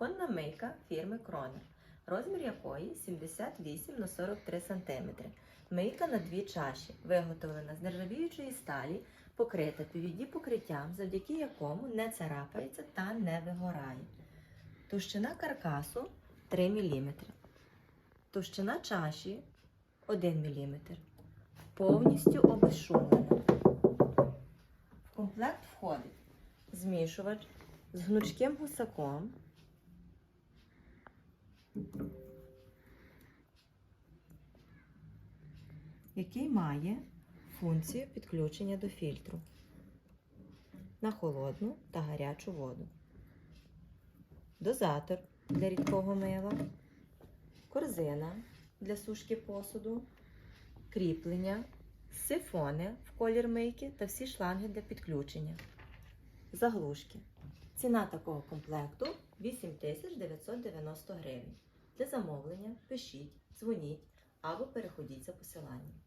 Кухонна мийка фірми Кронер, розмір якої 78 на 43 см. Мийка на дві чаші, виготовлена з нержавіючої сталі, покрита PVD покриттям, завдяки якому не царапається та не вигорає. Товщина каркасу 3 мм. Товщина чаші 1 мм. Повністю обезшумлена. В комплект входить змішувач з гнучким гусаком, який має функцію підключення до фільтру? На холодну та гарячу воду, дозатор для рідкого мила, корзина для сушки посуду, кріплення, сифони в колір мийки та всі шланги для підключення. Заглушки. Ціна такого комплекту 8990 гривень. Для замовлення пишіть, дзвоніть або переходіть за посиланням.